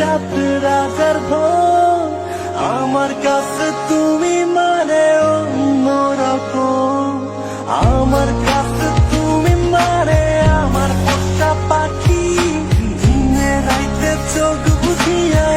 সাত আমার কাছে তুমি মানে অন্যরকম আমার কাছে তুমি মানে আমার পোষা পাখি। দিনে রাইতে চোখ বুঝিয়া